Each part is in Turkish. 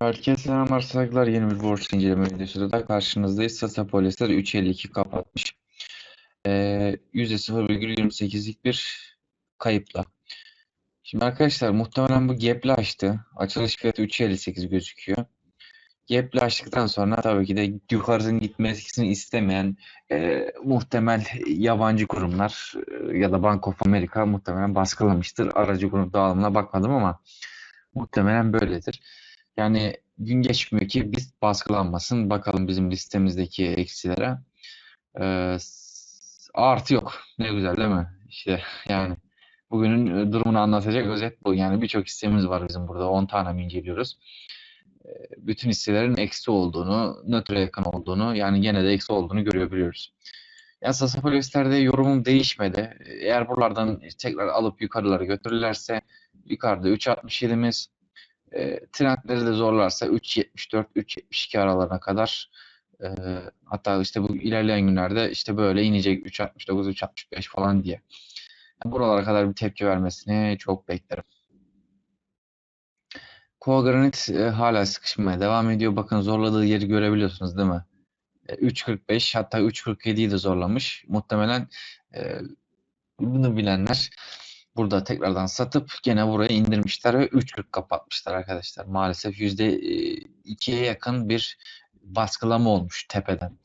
Herkese selamlar, saygılar. Yeni bir borsa inceleme videosuyla da karşınızdayız. Sasa Polyester 3.52 kapatmış. Ee, %0,28'lik bir kayıpla. Şimdi arkadaşlar muhtemelen bu gap'le açtı. Açılış fiyatı 3.58 gözüküyor. Gap'le açtıktan sonra tabii ki de yukarısının gitmesini istemeyen e, muhtemel yabancı kurumlar e, ya da Bank of America muhtemelen baskılamıştır. Aracı kurum dağılımına bakmadım ama muhtemelen böyledir. Yani gün geçmiyor ki biz baskılanmasın. Bakalım bizim listemizdeki eksilere. Ee, artı yok. Ne güzel değil mi? İşte yani bugünün e, durumunu anlatacak özet bu. Yani birçok hissemiz var bizim burada. 10 tane mi inceliyoruz? Ee, bütün hisselerin eksi olduğunu, nötre yakın olduğunu, yani gene de eksi olduğunu görebiliyoruz. Ya Sasa Polyester yorumum değişmedi. Eğer buralardan tekrar alıp yukarılara götürürlerse yukarıda 3.67'miz e, trendleri de zorlarsa 3.74-3.72 aralarına kadar e, hatta işte bu ilerleyen günlerde işte böyle inecek 3.69-3.65 falan diye. Yani buralara kadar bir tepki vermesini çok beklerim. Koa Granit e, hala sıkışmaya devam ediyor. Bakın zorladığı yeri görebiliyorsunuz değil mi? E, 3.45 hatta 3.47'yi de zorlamış. Muhtemelen e, bunu bilenler burada tekrardan satıp gene buraya indirmişler ve 3.40 kapatmışlar arkadaşlar. Maalesef %2'ye yakın bir baskılama olmuş tepeden.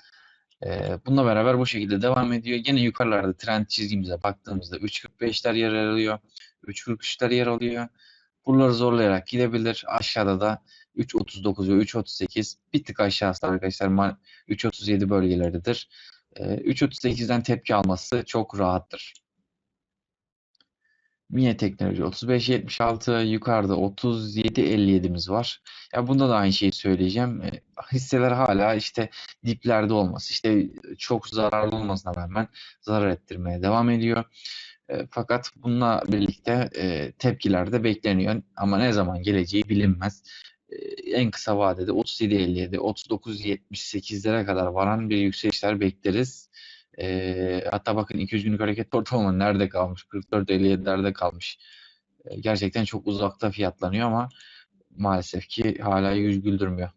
Ee, Bununla beraber bu şekilde devam ediyor. Gene yukarılarda trend çizgimize baktığımızda 3.45'ler yer alıyor. 3.43'ler yer alıyor. Buraları zorlayarak gidebilir. Aşağıda da 3.39 ve 3.38 bir tık aşağısı arkadaşlar ma- 3.37 bölgeleridir. Ee, 3.38'den tepki alması çok rahattır. Miye Teknoloji 35.76 yukarıda 37.57'miz var. Ya bunda da aynı şeyi söyleyeceğim. E, hisseler hala işte diplerde olması, işte çok zararlı olmasına rağmen zarar ettirmeye devam ediyor. E, fakat bununla birlikte e, tepkiler de bekleniyor. Ama ne zaman geleceği bilinmez. En kısa vadede 37.57, 39.78'lere kadar varan bir yükselişler bekleriz. E, hatta bakın 200 günlük hareket ortalama nerede kalmış? 44.57'lerde kalmış. E, gerçekten çok uzakta fiyatlanıyor ama maalesef ki hala yüz güldürmüyor.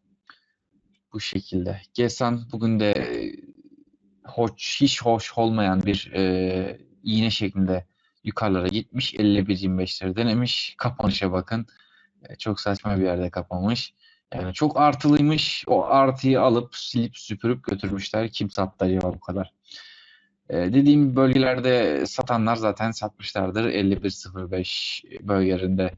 Bu şekilde. Gesan bugün de hoş, hiç hoş olmayan bir e, iğne şeklinde yukarılara gitmiş. 51-25'leri denemiş. Kapanışa bakın. E, çok saçma bir yerde kapanmış. Yani çok artılıymış. O artıyı alıp silip süpürüp götürmüşler. Kim sattı acaba bu kadar? E, dediğim bölgelerde satanlar zaten satmışlardır. 51.05 bölgelerinde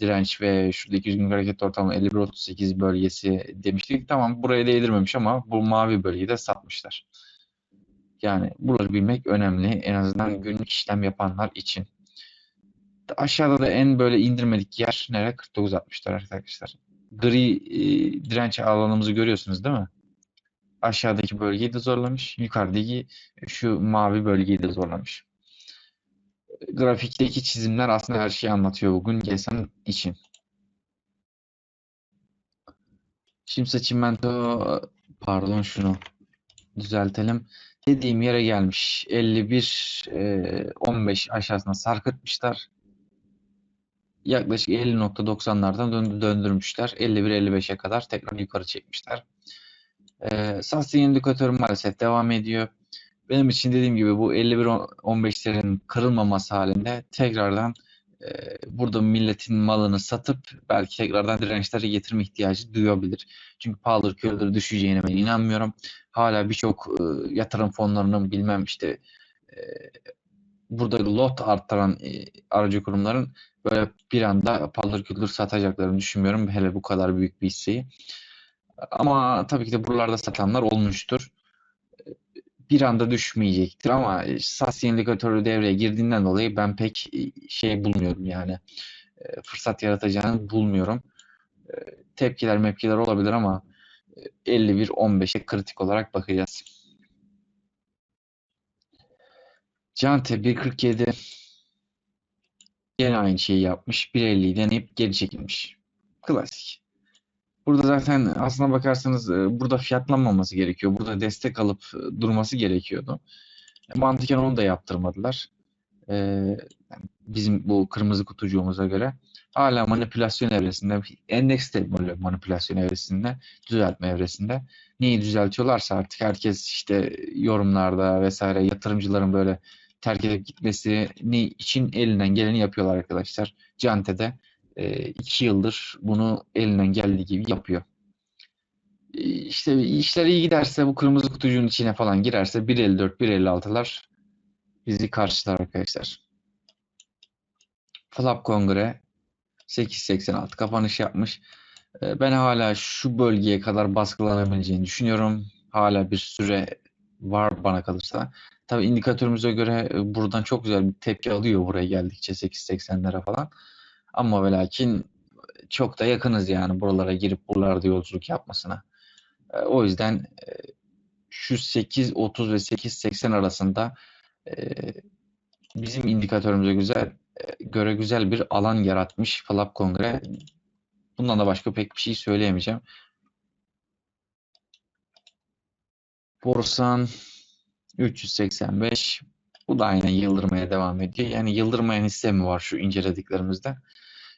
direnç ve şurada 200 günlük hareket ortalama 51.38 bölgesi demiştik. Tamam buraya değdirmemiş ama bu mavi bölgede satmışlar. Yani buraları bilmek önemli. En azından günlük işlem yapanlar için. Aşağıda da en böyle indirmedik yer nere? 49.60'lar arkadaşlar. Gri e, direnç alanımızı görüyorsunuz değil mi? Aşağıdaki bölgeyi de zorlamış. Yukarıdaki şu mavi bölgeyi de zorlamış. Grafikteki çizimler aslında her şeyi anlatıyor bugün GSM için. Şimsa Çimento pardon şunu düzeltelim. Dediğim yere gelmiş. 51 e, 15 aşağısına sarkıtmışlar. Yaklaşık 50.90'lardan döndü, döndürmüşler. 51-55'e kadar tekrar yukarı çekmişler. E, Sassi indikatörü maalesef devam ediyor. Benim için dediğim gibi bu 51-15'lerin kırılmaması halinde tekrardan e, burada milletin malını satıp belki tekrardan dirençleri getirme ihtiyacı duyabilir. Çünkü pahalı küreleri düşeceğine ben inanmıyorum. Hala birçok e, yatırım fonlarının bilmem işte e, burada lot arttıran aracı kurumların böyle bir anda paldır küldür satacaklarını düşünmüyorum. Hele bu kadar büyük bir hisseyi. Ama tabii ki de buralarda satanlar olmuştur. Bir anda düşmeyecektir ama SAS indikatörü devreye girdiğinden dolayı ben pek e, şey bulmuyorum yani e, fırsat yaratacağını bulmuyorum. E, Tepkiler mepkiler olabilir ama e, 51-15'e kritik olarak bakacağız. Cante 1.47 Yine aynı şeyi yapmış. 1.50'yi deneyip geri çekilmiş. Klasik. Burada zaten aslına bakarsanız e, burada fiyatlanmaması gerekiyor. Burada destek alıp e, durması gerekiyordu. E, Mantıken onu da yaptırmadılar. Bizim bu kırmızı kutucuğumuza göre hala manipülasyon evresinde, endeks de böyle manipülasyon evresinde, düzeltme evresinde. Neyi düzeltiyorlarsa artık herkes işte yorumlarda vesaire yatırımcıların böyle terk edip gitmesi için elinden geleni yapıyorlar arkadaşlar. Cante'de e, iki yıldır bunu elinden geldiği gibi yapıyor. E, işte işler iyi giderse bu kırmızı kutucuğun içine falan girerse 1.54, 1.56'lar bizi karşılar arkadaşlar. Flap Kongre 8.86 kapanış yapmış. E, ben hala şu bölgeye kadar baskılanabileceğini düşünüyorum. Hala bir süre var bana kalırsa. Tabii indikatörümüze göre e, buradan çok güzel bir tepki alıyor buraya geldikçe 8.80'lere falan. Ama ve lakin çok da yakınız yani buralara girip buralarda yolculuk yapmasına. E, o yüzden e, şu 8.30 ve 8.80 arasında bizim indikatörümüze güzel göre güzel bir alan yaratmış Flap Kongre. Bundan da başka pek bir şey söyleyemeyeceğim. Borsan 385. Bu da aynen yıldırmaya devam ediyor. Yani yıldırmayan hisse mi var şu incelediklerimizde?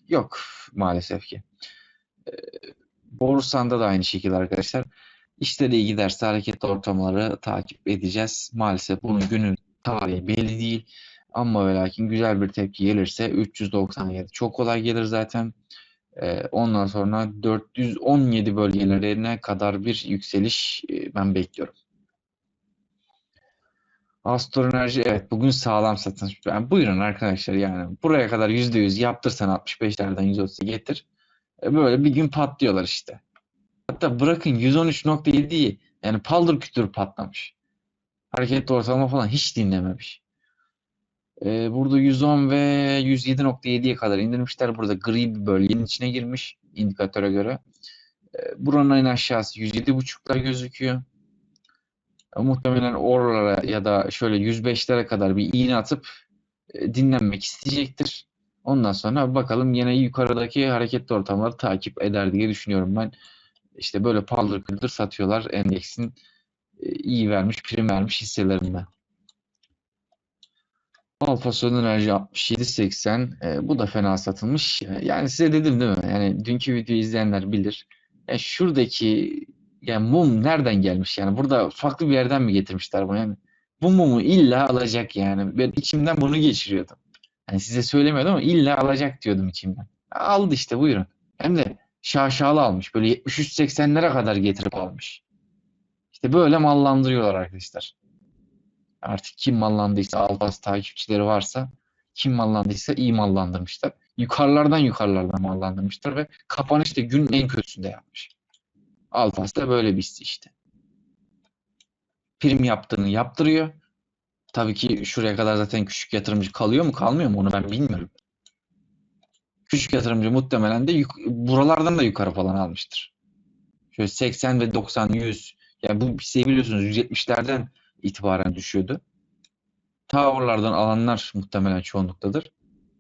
Yok maalesef ki. Ee, Borsanda da aynı şekilde arkadaşlar. İşleri iyi giderse hareketli ortamları takip edeceğiz. Maalesef bunun günü tarihi belli değil. Ama ve lakin güzel bir tepki gelirse 397 çok kolay gelir zaten. Ee, ondan sonra 417 bölgelerine kadar bir yükseliş e, ben bekliyorum. Astor Enerji evet bugün sağlam satış. Yani buyurun arkadaşlar yani buraya kadar %100 yaptırsan 65'lerden 130'a getir. E böyle bir gün patlıyorlar işte. Hatta bırakın 113.7'yi yani paldır kütür patlamış. Hareketli ortalama falan hiç dinlememiş. Ee, burada 110 ve 107.7'ye kadar indirmişler. Burada gri bir bölgenin içine girmiş indikatöre göre. Ee, buranın en aşağısı 107.5'lar gözüküyor. Muhtemelen oralara ya da şöyle 105'lere kadar bir iğne atıp e, dinlenmek isteyecektir. Ondan sonra bakalım yine yukarıdaki hareketli ortamları takip eder diye düşünüyorum ben. İşte böyle paldır küldür satıyorlar endeksin e, iyi vermiş, prim vermiş hisselerinden. Alfa Son Enerji 67.80 e, bu da fena satılmış. Yani size dedim değil mi? Yani dünkü videoyu izleyenler bilir. Yani şuradaki yani mum nereden gelmiş yani? Burada farklı bir yerden mi getirmişler bunu yani? Bu mumu illa alacak yani. Ben içimden bunu geçiriyordum. Yani size söylemiyordum ama illa alacak diyordum içimden. Aldı işte buyurun. Hem de şaşalı almış. Böyle 73-80'lere kadar getirip almış. İşte böyle mallandırıyorlar arkadaşlar. Artık kim mallandıysa, Alpas takipçileri varsa kim mallandıysa iyi mallandırmışlar. Yukarılardan yukarılardan mallandırmışlar ve kapanış da günün en kötüsünde yapmış. Alpas da böyle bir işte. Prim yaptığını yaptırıyor. Tabii ki şuraya kadar zaten küçük yatırımcı kalıyor mu kalmıyor mu onu ben bilmiyorum. Küçük yatırımcı muhtemelen de buralardan da yukarı falan almıştır. Şöyle 80 ve 90, 100 yani bu şey biliyorsunuz 170'lerden itibaren düşüyordu. Ta oralardan alanlar muhtemelen çoğunluktadır.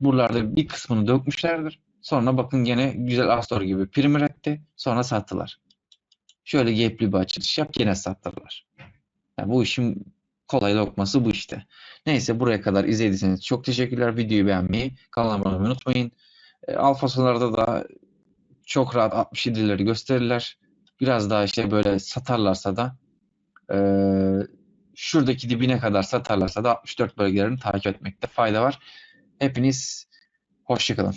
Buralarda bir kısmını dökmüşlerdir. Sonra bakın gene güzel Astor gibi prim üretti. Sonra sattılar. Şöyle gapli bir açılış yap gene sattılar. Yani bu işin kolay lokması bu işte. Neyse buraya kadar izlediyseniz çok teşekkürler. Videoyu beğenmeyi, kanalıma abone olmayı unutmayın. E, alfasalarda da çok rahat 67'leri gösterirler. Biraz daha işte böyle satarlarsa da e, şuradaki dibine kadar satarlarsa da 64 bölgelerini takip etmekte fayda var. Hepiniz hoşçakalın.